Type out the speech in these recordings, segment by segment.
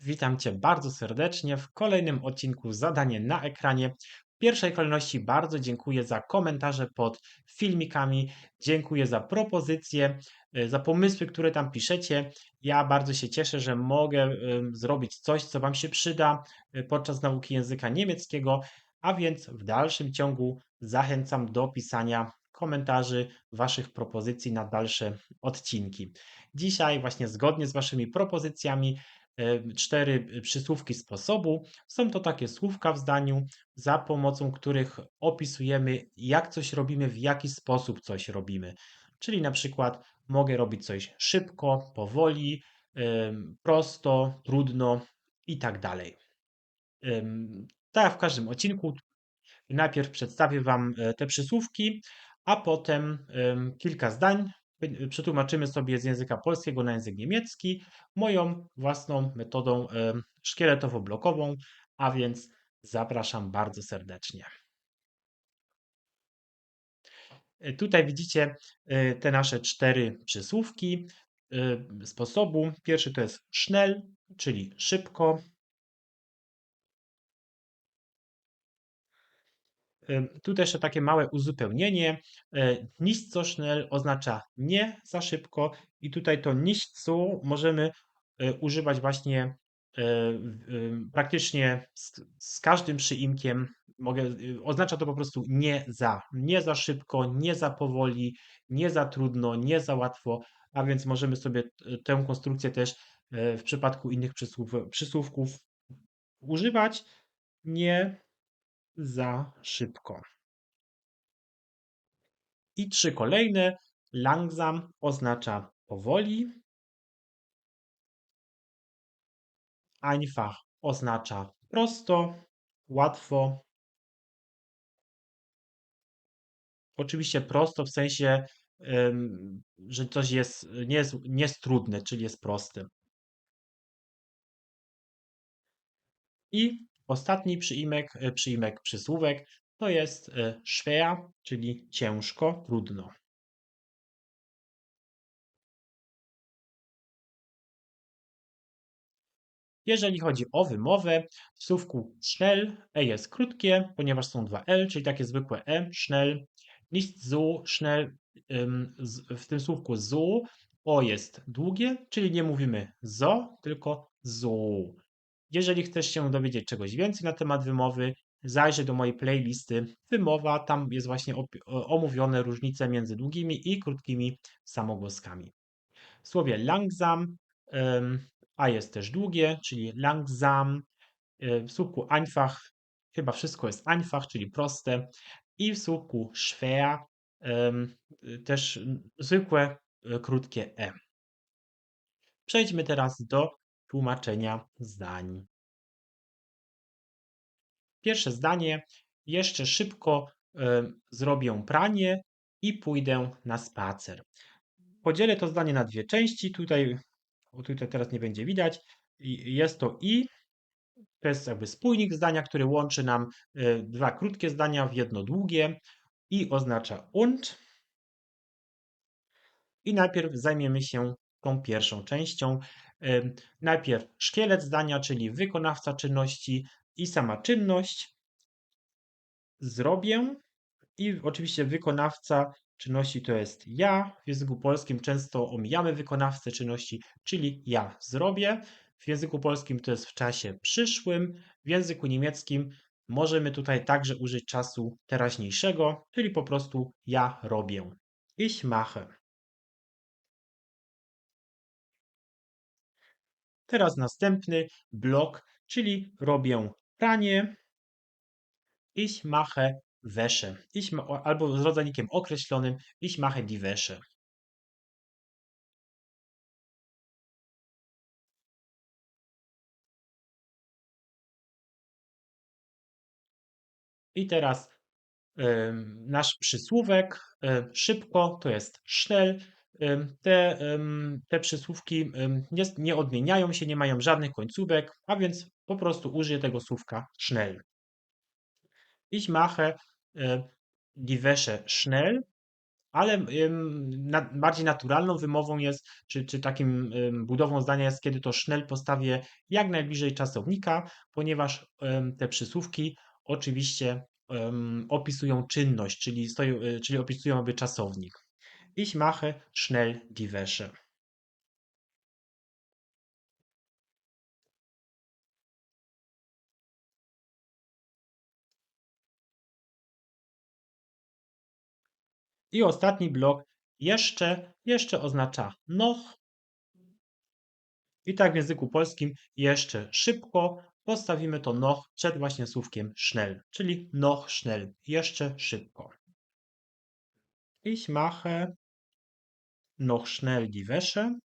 Witam Cię bardzo serdecznie w kolejnym odcinku Zadanie na ekranie. W pierwszej kolejności bardzo dziękuję za komentarze pod filmikami, dziękuję za propozycje, y, za pomysły, które tam piszecie. Ja bardzo się cieszę, że mogę zrobić coś, co Wam się przyda y, podczas nauki języka niemieckiego, a więc w dalszym ciągu zachęcam do pisania komentarzy, Waszych propozycji na dalsze odcinki. Dzisiaj, właśnie zgodnie z Waszymi propozycjami, cztery przysłówki sposobu. Są to takie słówka w zdaniu, za pomocą których opisujemy, jak coś robimy, w jaki sposób coś robimy. Czyli na przykład mogę robić coś szybko, powoli, prosto, trudno i tak dalej. Tak w każdym odcinku, najpierw przedstawię Wam e, te przysłówki, a potem kilka zdań przetłumaczymy sobie z języka polskiego na język niemiecki moją własną metodą szkieletowo-blokową, a więc zapraszam bardzo serdecznie. E, tutaj widzicie e, te nasze cztery przysłówki e, sposobu. Pierwszy to jest schnell, czyli szybko. Tutaj jeszcze takie małe uzupełnienie. Nicht so schnell oznacza nie za szybko i tutaj to nicht so możemy e, używać właśnie e, praktycznie z, z każdym przyimkiem. Mogę, oznacza to po prostu nie za, nie za szybko, nie za powoli, nie za trudno, nie za łatwo, a więc możemy sobie tę konstrukcję też e, w przypadku innych przysłów, przysłówków używać. Nie za szybko. I trzy kolejne. Langsam oznacza powoli. Einfach oznacza prosto, łatwo. Oczywiście prosto w sensie, że coś jest nie, jest, nie jest trudne, czyli jest proste. I Ostatni przyimek, e, przyimek przysłówek to jest e, schwer, czyli ciężko, trudno. Jeżeli chodzi o wymowę, w słówku schnell e jest krótkie, ponieważ są dwa l, czyli takie zwykłe e, schnell. Nicht so schnell, w tym słówku so o jest długie, czyli nie mówimy zo, tylko so. Jeżeli chcesz się dowiedzieć czegoś więcej na temat wymowy, zajrzyj do mojej playlisty Wymowa, tam jest właśnie omówione różnice między długimi i krótkimi samogłoskami. W słowie langsam, a jest też długie, czyli langsam. W słówku einfach chyba wszystko jest einfach, czyli proste. I w słówku schwer też zwykłe, e, krótkie e. Przejdźmy teraz do tłumaczenia zdań. Pierwsze zdanie. Jeszcze szybko y, zrobię pranie i pójdę na spacer. Podzielę to zdanie na dwie części. Tutaj, tutaj teraz nie będzie widać. Jest to i. To jest jakby spójnik zdania, który łączy nam y, dwa krótkie zdania w jedno długie. I oznacza und. I najpierw zajmiemy się tą pierwszą częścią. Najpierw szkielet zdania, czyli wykonawca czynności i sama czynność. Zrobię i oczywiście wykonawca czynności to jest ja. W języku polskim często omijamy wykonawcę czynności, czyli ja zrobię. W języku polskim to jest w czasie przyszłym. W języku niemieckim możemy tutaj także użyć czasu teraźniejszego, czyli po prostu ja robię. Ich mache. Teraz następny blok, czyli robię pranie. Ich mache Wäsche. Ich albo z rodzajnikiem określonym ich mache die Wäsche. I teraz y, nasz przysłówek y, szybko to jest schnell, te, te przysłówki nie, nie odmieniają się, nie mają żadnych końcówek, a więc po prostu użyję tego słówka schnell. Ich mache die Wäsche schnell. ale na, bardziej naturalną wymową jest, czy, czy takim budową zdania jest, kiedy to schnell postawię jak najbliżej czasownika, ponieważ te przysłówki oczywiście opisują czynność, czyli, y, czyli opisują aby czasownik. Ich mache schnell die Wäsche. I ostatni blok jeszcze, jeszcze oznacza noch. I tak w języku polskim jeszcze szybko postawimy to noch przed właśnie słówkiem schnell, czyli noch schnell, jeszcze szybko. Ich mache noch schnell die Wäsche.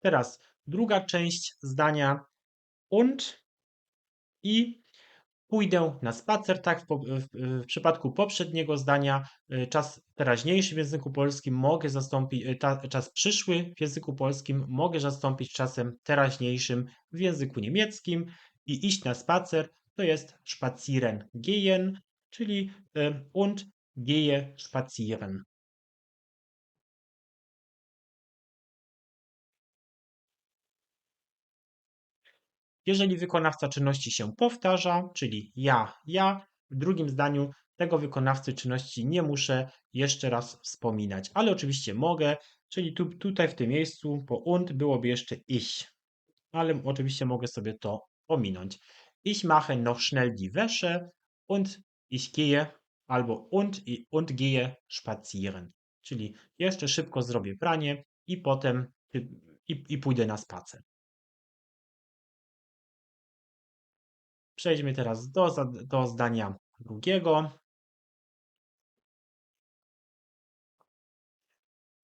Teraz druga część zdania und i pójdę na spacer, tak w, w, przypadku poprzedniego zdania czas teraźniejszy w języku polskim mogę zastąpić, ta, czas przyszły w języku polskim mogę zastąpić czasem teraźniejszym w języku niemieckim i iść na spacer to jest spazieren gehen, czyli y, und gehe spazieren. Jeżeli wykonawca czynności się powtarza, czyli ja, ja, w drugim zdaniu tego wykonawcy czynności nie muszę jeszcze raz wspominać, ale oczywiście mogę, czyli tu, tutaj w tym miejscu po und byłoby jeszcze ich, ale oczywiście mogę sobie to ominąć. Ich mache noch schnell die Wäsche und ich gehe albo und, und gehe spazieren, czyli jeszcze szybko zrobię pranie i potem i, i pójdę na spacer. Przejdźmy teraz do, do zdania drugiego.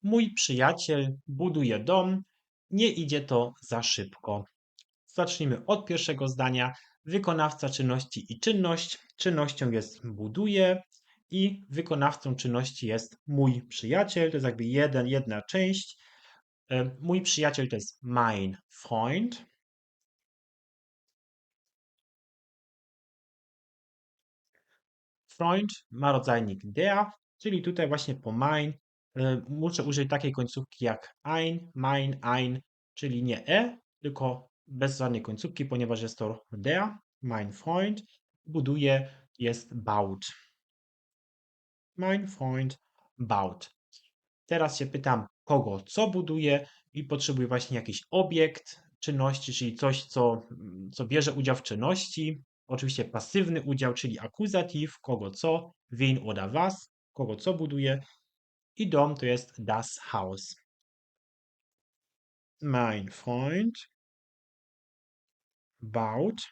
Mój przyjaciel buduje dom, nie idzie to za szybko. Zacznijmy od pierwszego zdania. Wykonawca czynności i czynność. Czynnością jest buduje i wykonawcą czynności jest mój przyjaciel. To jest jakby jeden, jedna część. E, mój przyjaciel to jest mein Freund. Freund ma rodzajnik der, czyli tutaj właśnie po mein y, muszę użyć takiej końcówki jak ein, mein, ein, czyli nie e, tylko bez żadnej końcówki, ponieważ jest to der, mein Freund, buduje, jest baut. Mein Freund baut. Teraz się pytam, kogo co buduje i potrzebuję właśnie jakiś obiekt czynności, czyli coś, co, co bierze udział w czynności. Oczywiście pasywny udział, czyli akuzatyw, kogo co, wen oder was, kogo co buduje. I dom to jest das Haus. Mein Freund baut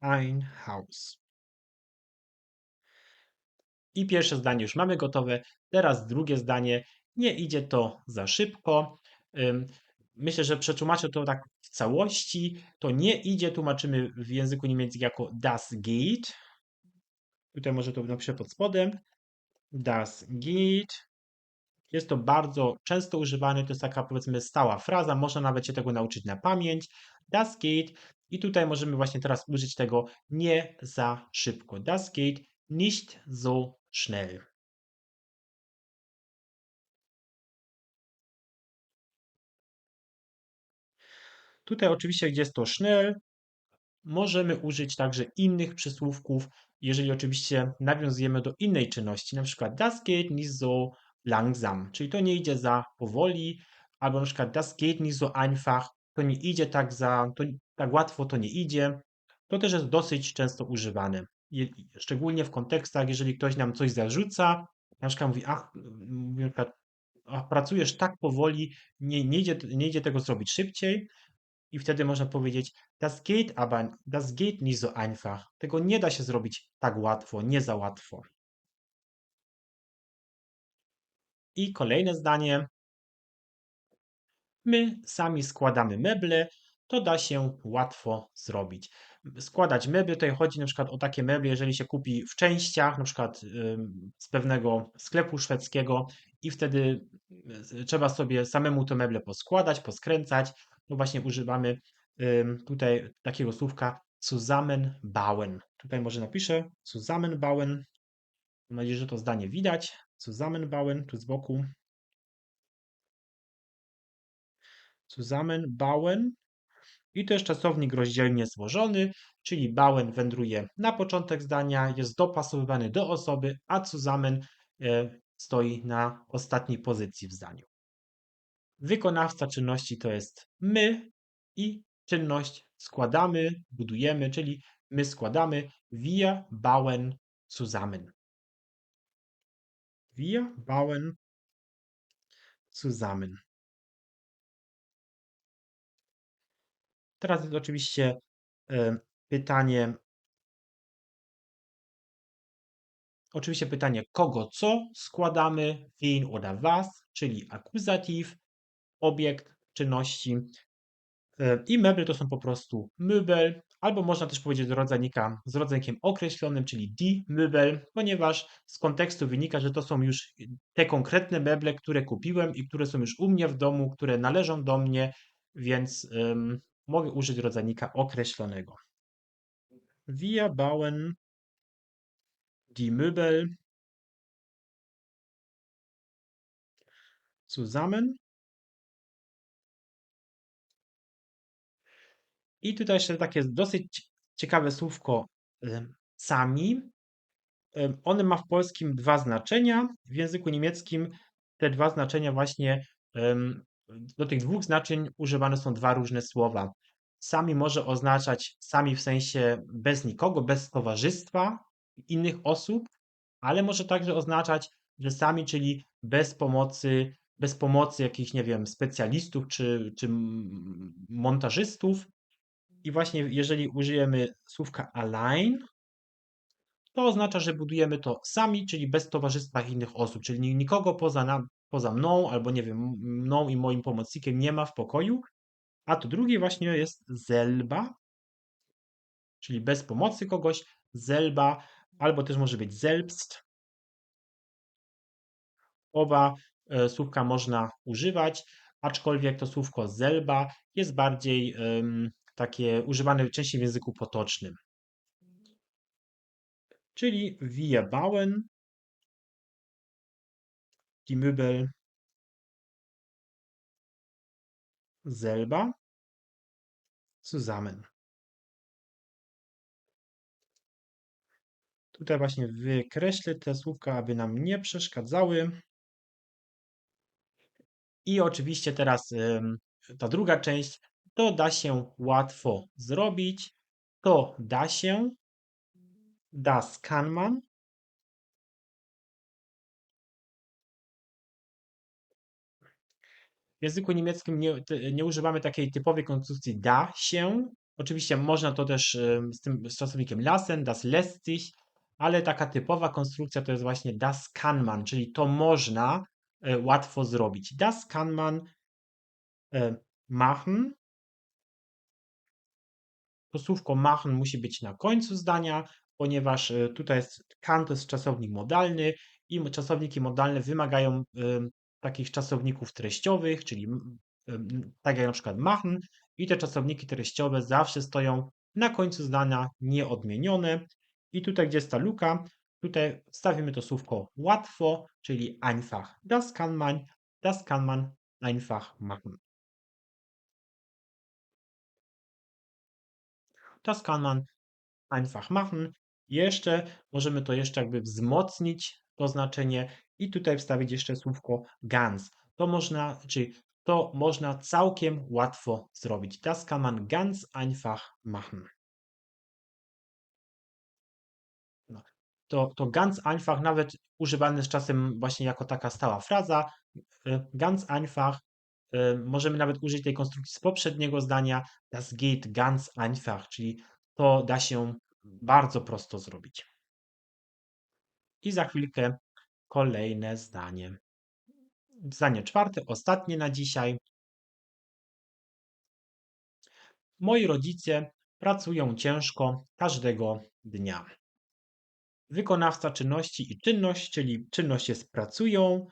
ein Haus. I pierwsze zdanie już mamy gotowe. Teraz drugie zdanie. Nie idzie to za szybko. Myślę, że przetłumaczę to tak w całości. To nie idzie, tłumaczymy w języku niemieckim jako das geht. Tutaj może to napiszę pod spodem. Das geht. Jest to bardzo często używane, to jest taka powiedzmy stała fraza, można nawet się tego nauczyć na pamięć. Das geht. I tutaj możemy właśnie teraz użyć tego nie za szybko. Das geht nicht so schnell. Tutaj oczywiście, gdzie jest to schnell, możemy użyć także innych przysłówków, jeżeli oczywiście nawiązujemy do innej czynności, na przykład das geht nicht so langsam, czyli to nie idzie za powoli, albo na przykład das geht nicht so einfach, to nie idzie tak za, to, tak łatwo to nie idzie. To też jest dosyć często używane. Szczególnie w kontekstach, jeżeli ktoś nam coś zarzuca, na przykład mówi, ach, pracujesz tak powoli, nie, nie, idzie, nie idzie tego zrobić szybciej, i wtedy można powiedzieć, das geht aber, das geht nicht so einfach. Tego nie da się zrobić tak łatwo, nie za łatwo. I kolejne zdanie. My sami składamy meble, to da się łatwo zrobić. Składać meble, tutaj chodzi na przykład o takie meble, jeżeli się kupi w częściach, na przykład z pewnego sklepu szwedzkiego i wtedy y, trzeba sobie samemu te meble poskładać, poskręcać, no właśnie używamy tutaj takiego słówka zusammenbauen. Tutaj może napiszę zusammenbauen. Mam nadzieję, że to zdanie widać. Zusammenbauen, tu z boku. Zusammenbauen. I jest czasownik rozdzielnie złożony, czyli bauen wędruje na początek zdania, jest dopasowywany do osoby, a zusammen e, stoi na ostatniej pozycji w zdaniu. Wykonawca czynności to jest my i czynność składamy, budujemy, czyli my składamy wir bauen zusammen. Wir bauen zusammen. Teraz jest oczywiście pytanie, oczywiście pytanie kogo co składamy, wen oder was, czyli akuzatyw, obiekt czynności. I meble to są po prostu möbel, albo można też powiedzieć rodzajnika z rodzajnikiem określonym, czyli die Möbel, ponieważ z kontekstu wynika, że to są już te konkretne meble, które kupiłem i które są już u mnie w domu, które należą do mnie, więc mogę użyć rodzajnika określonego. Wir bauen die Möbel zusammen. I tutaj jeszcze takie dosyć ciekawe słówko sami. One ma w polskim dwa znaczenia. W języku niemieckim te dwa znaczenia właśnie do tych dwóch znaczeń używane są dwa różne słowa. Sami może oznaczać sami w sensie bez nikogo, bez towarzystwa innych osób, ale może także oznaczać, że sami, czyli bez pomocy, bez pomocy jakichś, nie wiem, specjalistów czy, czy montażystów. I właśnie jeżeli użyjemy słówka allein, to oznacza, że budujemy to sami, czyli bez towarzystwa innych osób, czyli nikogo poza, nam, poza mną albo nie wiem, mną i moim pomocnikiem nie ma w pokoju. A to drugie właśnie jest zelba, czyli bez pomocy kogoś, zelba, albo też może być selbst. Oba e, słówka można używać, aczkolwiek to słówko zelba jest bardziej takie używane częściej w języku potocznym. Czyli wir bauen die Möbel selber zusammen. Tutaj właśnie wykreślę te słówka, aby nam nie przeszkadzały. I oczywiście teraz ta druga część, to da się łatwo zrobić. To da się, das kann man, W języku niemieckim nie, nie używamy takiej typowej konstrukcji da się. Oczywiście można to też z tym z czasownikiem lassen, das lässt sich, ale taka typowa konstrukcja to jest właśnie das kann man, czyli to można e, łatwo zrobić. Das kann man e, machen. To słówko machen musi być na końcu zdania, ponieważ e, tutaj jest kann to jest czasownik modalny i czasowniki modalne wymagają takich czasowników treściowych, czyli tak jak na przykład machen i te czasowniki treściowe zawsze stoją na końcu zdania nieodmienione. I tutaj, gdzie jest ta luka, tutaj wstawimy to słówko łatwo, czyli einfach. Das kann man, das kann man einfach machen. Das kann man einfach machen. Jeszcze możemy to jeszcze jakby wzmocnić to znaczenie i tutaj wstawić jeszcze słówko ganz. To można, czyli to można całkiem łatwo zrobić. Das kann man ganz einfach machen. No. To, to ganz einfach nawet używane z czasem właśnie jako taka stała fraza. Y, ganz einfach y, możemy nawet użyć tej konstrukcji z poprzedniego zdania. Das geht ganz einfach, czyli to da się bardzo prosto zrobić. I za chwilkę kolejne zdanie. Zdanie czwarte, ostatnie na dzisiaj. Moi rodzice pracują ciężko każdego dnia. Wykonawca czynności i czynność, czyli czynność jest pracują,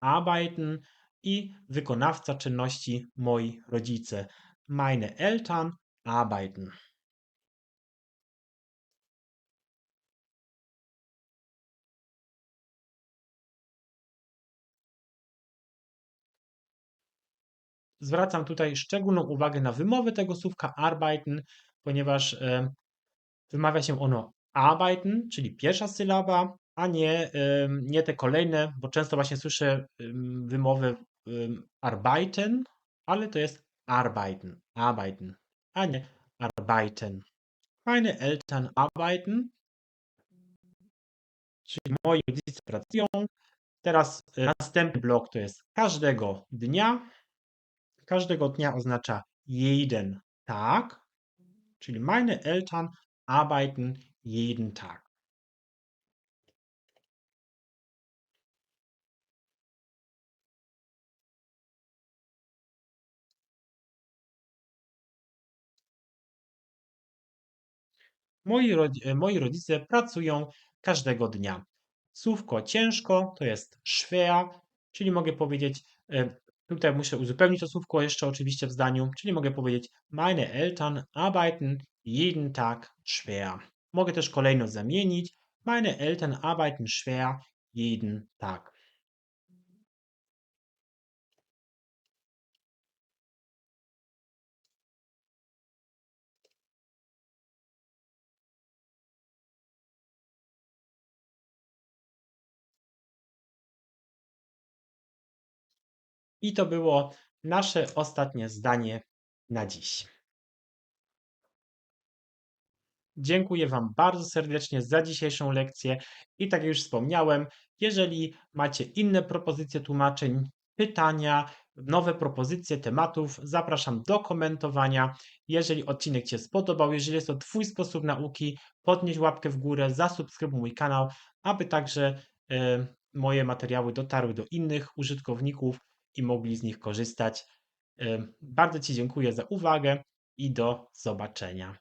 arbeiten i wykonawca czynności moi rodzice. Meine Eltern arbeiten. Zwracam tutaj szczególną uwagę na wymowę tego słówka arbeiten, ponieważ e, wymawia się ono arbeiten, czyli pierwsza sylaba, a nie, e, nie te kolejne, bo często właśnie słyszę e, wymowę arbeiten, ale to jest arbeiten, arbeiten, a nie arbeiten. Meine Eltern arbeiten, czyli moi rodzice pracują. Teraz następny blok to jest każdego dnia. Każdego dnia oznacza jeden Tag, czyli meine Eltern arbeiten jeden Tag. Moi, e, moi rodzice pracują każdego dnia. Słówko ciężko to jest schwer, czyli mogę powiedzieć, e, tutaj muszę uzupełnić to słówko jeszcze oczywiście w zdaniu, czyli mogę powiedzieć meine Eltern arbeiten jeden Tag schwer. Mogę też kolejno zamienić meine Eltern arbeiten schwer jeden Tag. I to było nasze ostatnie zdanie na dziś. Dziękuję Wam bardzo serdecznie za dzisiejszą lekcję i tak jak już wspomniałem, jeżeli macie inne propozycje tłumaczeń, pytania, nowe propozycje tematów, zapraszam do komentowania. Jeżeli odcinek Cię spodobał, jeżeli jest to Twój sposób nauki, podnieś łapkę w górę, zasubskrybuj mój kanał, aby także e, moje materiały dotarły do innych użytkowników i mogli z nich korzystać. Bardzo Ci dziękuję za uwagę i do zobaczenia.